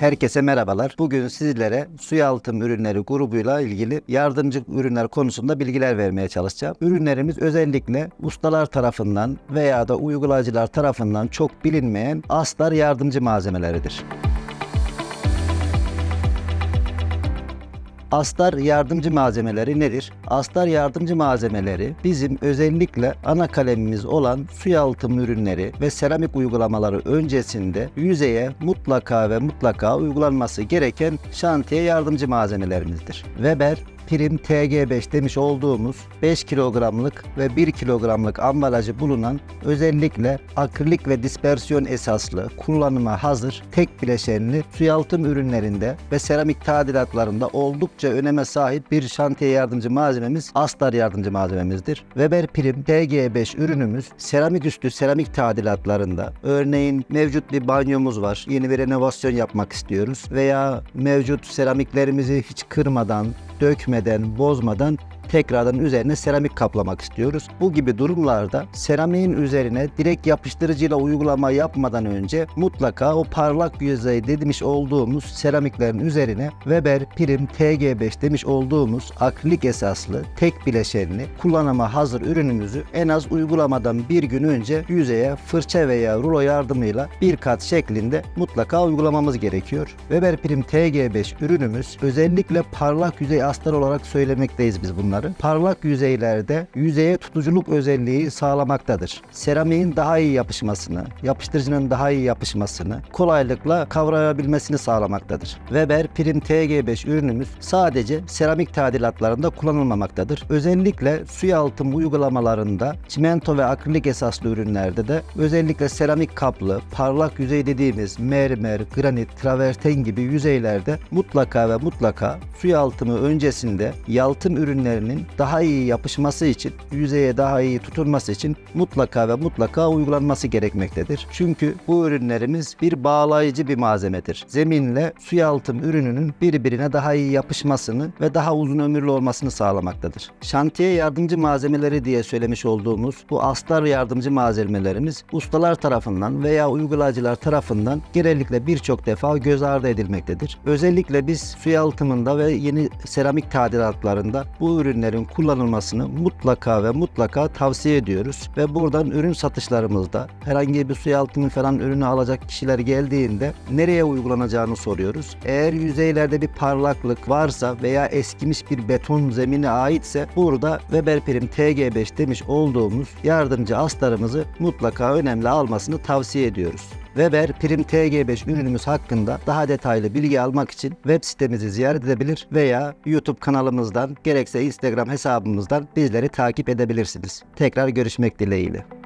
Herkese merhabalar. Bugün sizlere su yalıtım ürünleri grubuyla ilgili yardımcı ürünler konusunda bilgiler vermeye çalışacağım. Ürünlerimiz özellikle ustalar tarafından veya da uygulayıcılar tarafından çok bilinmeyen astar yardımcı malzemeleridir. Astar yardımcı malzemeleri nedir? Astar yardımcı malzemeleri bizim özellikle ana kalemimiz olan su yalıtım ürünleri ve seramik uygulamaları öncesinde yüzeye mutlaka ve mutlaka uygulanması gereken şantiye yardımcı malzemelerimizdir. Weber Prim TG5 demiş olduğumuz 5 kilogramlık ve 1 kilogramlık ambalajı bulunan özellikle akrilik ve dispersiyon esaslı kullanıma hazır tek bileşenli su yalıtım ürünlerinde ve seramik tadilatlarında oldukça öneme sahip bir şantiye yardımcı malzememiz Astar yardımcı malzememizdir. Weber Prim TG5 ürünümüz seramik üstü seramik tadilatlarında örneğin mevcut bir banyomuz var yeni bir renovasyon yapmak istiyoruz veya mevcut seramiklerimizi hiç kırmadan dökmeden, bozmadan tekrardan üzerine seramik kaplamak istiyoruz. Bu gibi durumlarda seramiğin üzerine direkt yapıştırıcıyla uygulama yapmadan önce mutlaka o parlak yüzey demiş olduğumuz seramiklerin üzerine Weber Prim TG5 demiş olduğumuz akrilik esaslı tek bileşenli kullanıma hazır ürünümüzü en az uygulamadan bir gün önce yüzeye fırça veya rulo yardımıyla bir kat şeklinde mutlaka uygulamamız gerekiyor. Weber Prim TG5 ürünümüz özellikle parlak yüzey astar olarak söylemekteyiz biz bunları. Parlak yüzeylerde yüzeye tutuculuk özelliği sağlamaktadır. Seramiğin daha iyi yapışmasını, yapıştırıcının daha iyi yapışmasını, kolaylıkla kavrayabilmesini sağlamaktadır. Weber Prim TG5 ürünümüz sadece seramik tadilatlarında kullanılmamaktadır. Özellikle su yalıtım uygulamalarında çimento ve akrilik esaslı ürünlerde de özellikle seramik kaplı, parlak yüzey dediğimiz mermer, granit, traverten gibi yüzeylerde mutlaka ve mutlaka su yalıtımı öncesinde yalıtım ürünlerinin daha iyi yapışması için, yüzeye daha iyi tutunması için mutlaka ve mutlaka uygulanması gerekmektedir. Çünkü bu ürünlerimiz bir bağlayıcı bir malzemedir. Zeminle su yalıtım ürününün birbirine daha iyi yapışmasını ve daha uzun ömürlü olmasını sağlamaktadır. Şantiye yardımcı malzemeleri diye söylemiş olduğumuz bu astar yardımcı malzemelerimiz ustalar tarafından veya uygulayıcılar tarafından genellikle birçok defa göz ardı edilmektedir. Özellikle biz su yalıtımında ve yeni seramik tadilatlarında bu ürünlerin kullanılmasını mutlaka ve mutlaka tavsiye ediyoruz ve buradan ürün satışlarımızda herhangi bir su yalıtımı falan ürünü alacak kişiler geldiğinde nereye uygulanacağını soruyoruz. Eğer yüzeylerde bir parlaklık varsa veya eskimiş bir beton zemine aitse burada Weber Prim TG5 demiş olduğumuz yardımcı astarımızı mutlaka önemli almasını tavsiye ediyoruz. Weber Prim TG5 ürünümüz hakkında daha detaylı bilgi almak için web sitemizi ziyaret edebilir veya YouTube kanalımızdan gerekse Instagram hesabımızdan bizleri takip edebilirsiniz. Tekrar görüşmek dileğiyle.